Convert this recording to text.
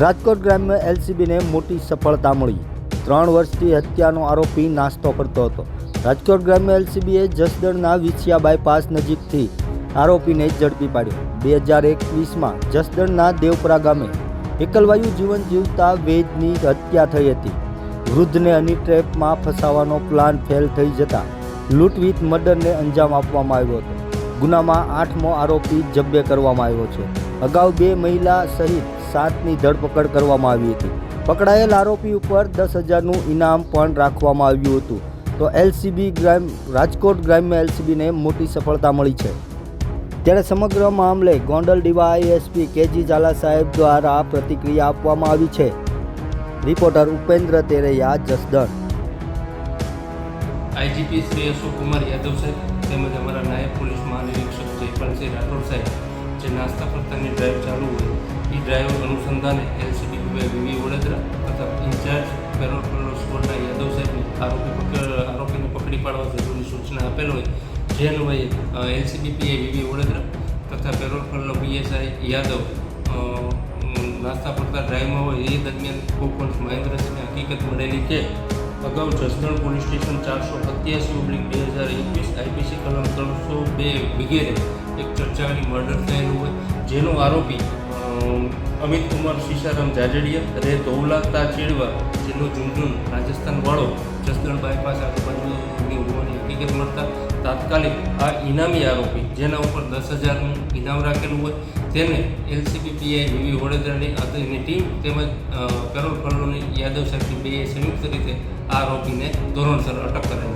રાજકોટ ગ્રામ્ય એલસીબીને મોટી સફળતા મળી. ત્રણ વર્ષથી હત્યાનો આરોપી નાસ્તો કરતો હતો. રાજકોટ ગ્રામ્ય એલસીબીએ જસદણના વિછિયા બાયપાસ નજીકથી આરોપીને ઝડપી પાડ્યો. બે હજાર એકવીસમાં જસદણના દેવપરા ગામે એકલવાયુ જીવન જીવતા વેદની હત્યા થઈ હતી. વૃદ્ધને હની ટ્રેપમાં ફસાવાનો પ્લાન ફેલ થઈ જતા લૂંટ વિથ મર્ડરને અંજામ આપવામાં આવ્યો હતો. ગુનામાં આઠમો આરોપી જબ્બે કરવામાં આવ્યો છે. અગાઉ બે મહિલા સહિત સાતની ધરપકડ કરવામાં આવી હતી. પકડાયેલ આરોપી ઉપર દસ હજારનું ઇનામ પણ રાખવામાં આવ્યું હતું. તો એલસીબી ગ્રામ, રાજકોટ ગ્રામ્ય એલસીબીને મોટી સફળતા મળી છે. ત્યારે સમગ્ર મામલે ગોંડલ ડીવાયએસપી કેજી ઝાલા સાહેબ દ્વારા પ્રતિક્રિયા આપવામાં આવી છે. રિપોર્ટર ઉપેન્દ્ર તેરૈયા, જસદણ. આઈજીપી શ્રી અશોક કુમાર યાદવ સાહેબ તેમજ અમારા નાયબ પોલીસ મહાનિરીક્ષક જયપાલસિંહ રાઠોડ સાહેબ જે નાસ્તા ફરતાની ડ્રાઈવ ચાલુ હોય એ ડ્રાઈવર અનુસંધાને એલસીબી વીવી વડોદરા તથા ઇન્ચાર્જ પેરોલ સ્કોડના યાદવ સાહેબને આરોપી આરોપીને પકડી પાડવા જરૂરી સૂચના આપેલ હોય. જે અન્વયે એલસીબી વીવી વડોદરા તથા પેરોલ પેરોલ પીએસઆઈ યાદવ નાસ્તા ફરતા ડ્રાઈવમાં હોય, એ દરમિયાન કોપન્સ મહેન્દ્રસિંહને હકીકત મળેલી કે અગાઉ જસદણ પોલીસ સ્ટેશન ચારસો સત્યાસી ઓબ્લિક બે હજાર એકવીસ આઈપીસી કલમ ત્રણસો બે વગેરે એક ચર્ચાની મર્ડર થયેલું હોય. જેનો આરોપી અમિત કુમાર સીસારામ જાજડિયા રે ધોવલાતા ચેડવા જેનું ઝુંઝુન રાજસ્થાન વાળો, જસદણ બાયપાસ આજુબાજુની હોવાની હકીકત મળતા તાત્કાલિક આ ઇનામી આરોપી, જેના ઉપર દસ હજારનું ઇનામ રાખેલું હોય, તેને એલસીબી પીઆઈ વિવી વડોદરાની અત્રેની ટીમ તેમજ કરોડ ફળોની યાદવ સાહેબની બે સંયુક્ત રીતે આરોપીને ધોરણસર અટક કરાઈ